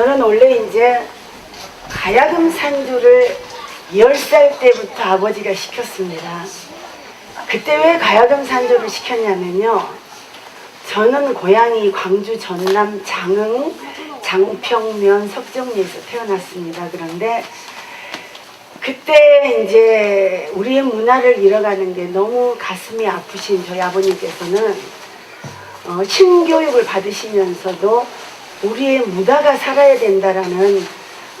저는 원래 이제 가야금 산주를 10살 때부터 아버지가 시켰습니다. 그때 왜 가야금 산주를 시켰냐면요. 저는 고향이 광주 전남 장흥 장평면 석정리에서 태어났습니다. 그런데 그때 이제 우리의 문화를 잃어가는 게 너무 가슴이 아프신 저희 아버님께서는 어, 신교육을 받으시면서도 우리의 문화가 살아야 된다라는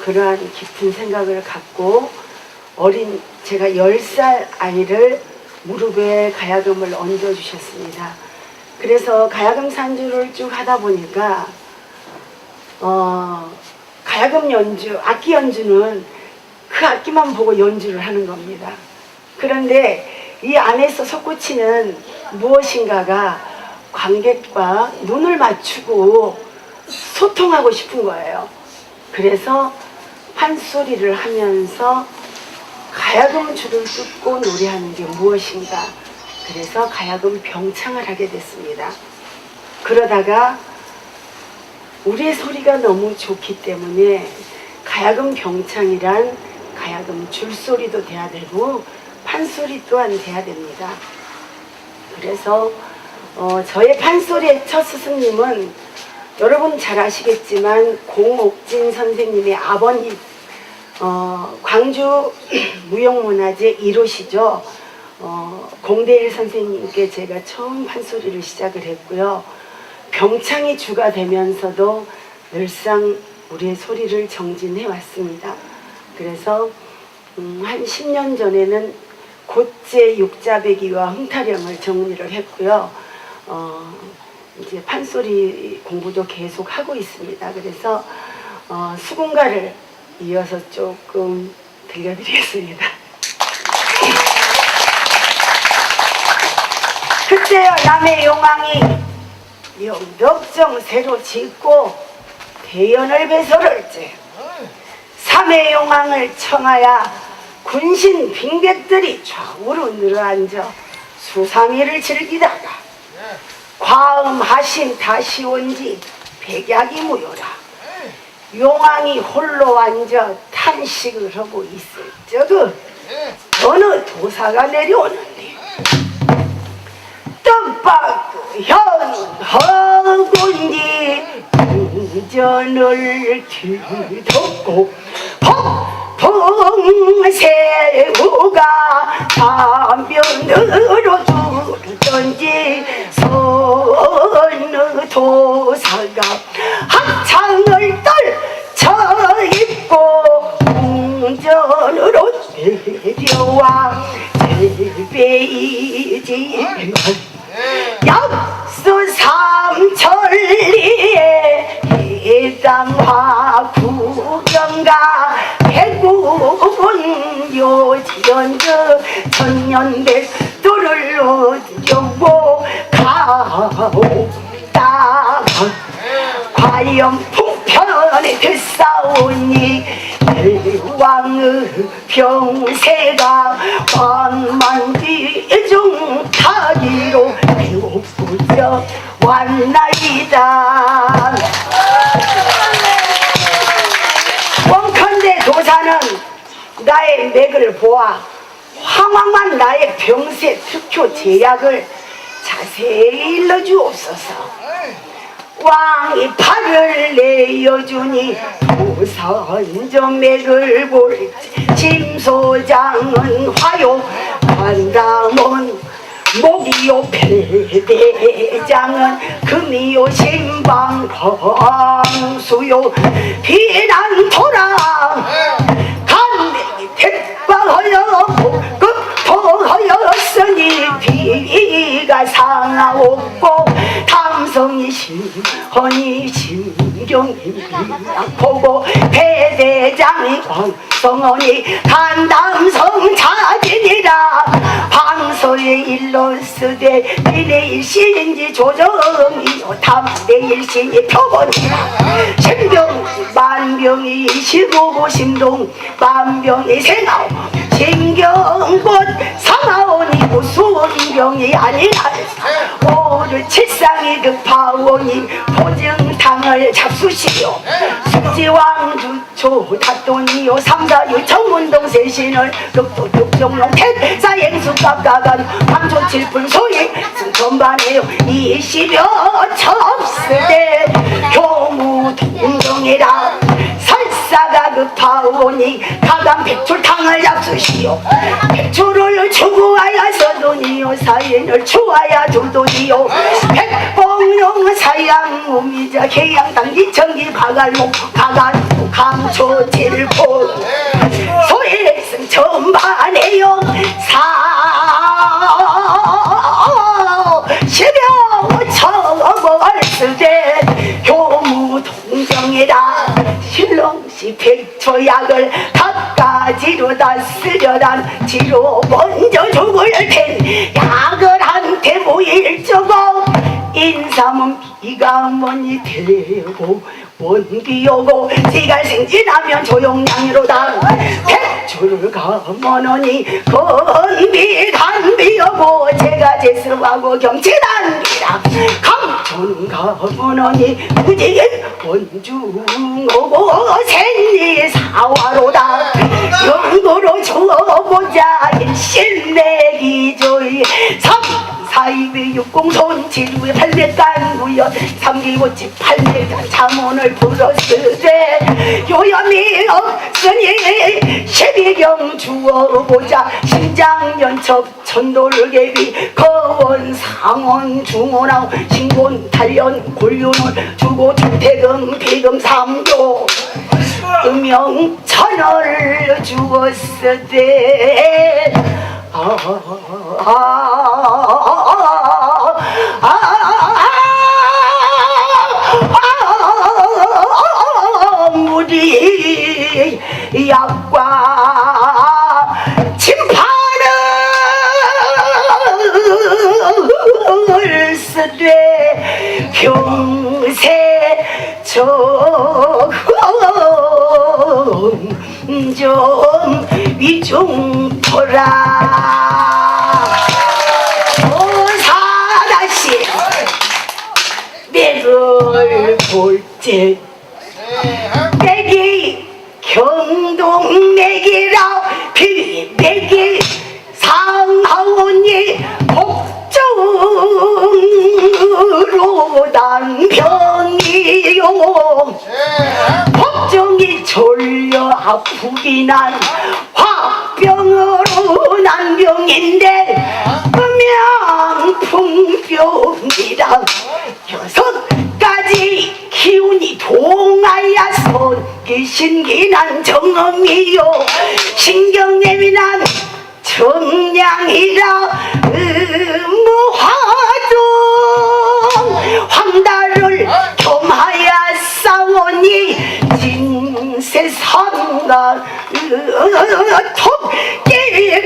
그러한 깊은 생각을 갖고 어린 제가 10살 아이를 무릎에 가야금을 얹어 주셨습니다. 그래서 가야금 산주를 쭉 하다 보니까 어, 가야금 연주, 악기 연주는 그 악기만 보고 연주를 하는 겁니다. 그런데 이 안에서 솟구치는 무엇인가가 관객과 눈을 맞추고 소통하고 싶은 거예요. 그래서 판소리를 하면서 가야금 줄을 뜯고 노래하는 게 무엇인가. 그래서 가야금 병창을 하게 됐습니다. 그러다가 우리의 소리가 너무 좋기 때문에 가야금 병창이란 가야금 줄소리도 돼야 되고 판소리 또한 돼야 됩니다. 그래서 어, 저의 판소리의 첫 스승님은 여러분 잘 아시겠지만 공옥진 선생님의 아버님 어, 광주 무용문화재 1호시죠. 어, 공대일 선생님께 제가 처음 판소리를 시작을 했고요. 병창이 주가 되면서도 늘상 우리의 소리를 정진해 왔습니다. 그래서 음, 한 10년 전에는 곧제 육자배기와 흥타령을 정리를 했고요. 어, 이제 판소리 공부도 계속 하고 있습니다. 그래서 어, 수군가를 이어서 조금 들려드리겠습니다. 그때야 남의 용왕이 영덕정 새로 짓고 대연을 배설할지 삼의 용왕을 청하야 군신 빈객들이 좌우로 늘어앉아 수삼위를 즐기다가 과음하신 다시 온지 백약이 무효라. 용왕이 홀로 앉아 탄식을 하고 있을 적은 어느 도사가 내려오는데 떡밥도 현허군지 운전을 뒤덮고 폭풍새우가 내려와 제배이지만 약수 삼천리에 해당화 구경가 백군 요지연주 천년백도를 얻려고 가오다가 과연 풍편에 들싸우니 대 왕의 병세가 만만기중 타기로 배고프져 왔나이다. 원컨대 도사는 나의 맥을 보아 황황한 나의 병세 특효 제약을 자세히 일러주옵소서 왕이 팔을 내어주니 도선점맥을 볼지 짐소장은 화요 관담은 목이요 패대장은 금이요 신방광수요. 비난토라 심경이 약보고 배대장이 광성원이 간담성 차진이라 방소의 일로 쓰되 비내일신지 조정이요. 탐내 일신이 표본이라. 신병 만병이 시고 심동 만병이 생하오 신경꽃 상하오니 무수원병이 아니라 오늘 칠상이 급하오니 보증 당을 잡수시오. 숙지왕주초 닷돈이요 삼사유 청문동 세신을 택사행수 깎아간 황조 칠풀 소리 승천반이요 이십여 첩스대 교무 동정이라 설사가 급하오니 가감 백출탕을 잡수시오. 백출을 추구하여 서돈이요. 사인을 추하여 조돈이요. 백봉룡 사양 우미자 해양당 이천기 바갈목 가갈목 감초 칠포 신롱시 백초약을 갖가지로 다 쓰려단 지로 먼저 죽을 텐약 인삼은 비가 뭐니 되고 원비 오고 지가 생진하면 조용량이로다 백주를 가머너니 건비 간비 오고 제가 제스하고 경치단비라 강촌 가머너니 무지개 원중 오고 생리 사화로다 영도로 줘보자 일신내기 조이 삼 사이비 육공손 지루의 팔백간 무연 삼기고치 팔백간 잠원을 불었으되 요염이 없으니 십이경 주어보자 심장연첩 천돌개비 거원 상원 중원하고 신곤 단련 곤륜을 주고 주태금 비금 삼교 음영천을 주었으되 아, 아, 아, 약과 침판을 쓰되 평세 정좀 위중토라 복종으로 난병이요. 걱정이 졸려 아프기 난 화병으로 난 병인데 음양풍병이라 여섯 가지 기운이 동하야 손기 신기난 정음이요. 신경 예민한 정량이라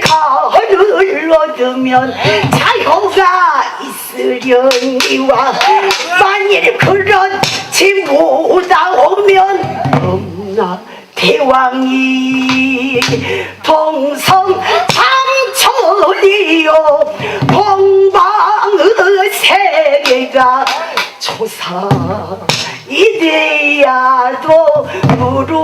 가를 얻으면 자유가 있으려니와 만일 그렇지 못하오면 겁나 대왕이 동성 삼천이요 동방의 세계가 조사 이래야도 무릎